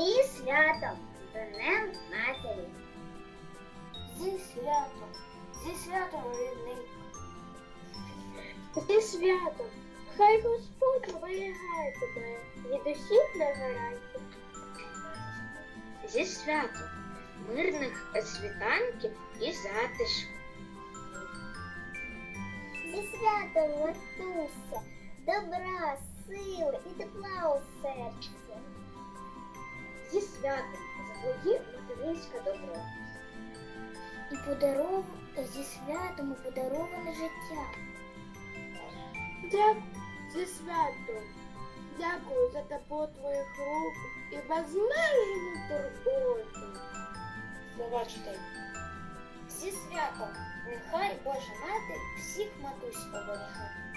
Зі святом, Днем Матері. Зі святом, зі святом рідний. Зі святом. Хай Господь оберігає тебе від усіх негараздів. Зі святом, мирних світанків і затишку. Зі святом, Мартуся, добра, сили і тепла у серці. Зі святом, за твоє материнське добро. І подаров... зі святом і подароване життя. Дякую зі святом. Дякую за тепло твоїх рук і безмежну турботу. Слова читай. Зі святом, нехай Божа Мати всіх матусь оберігає.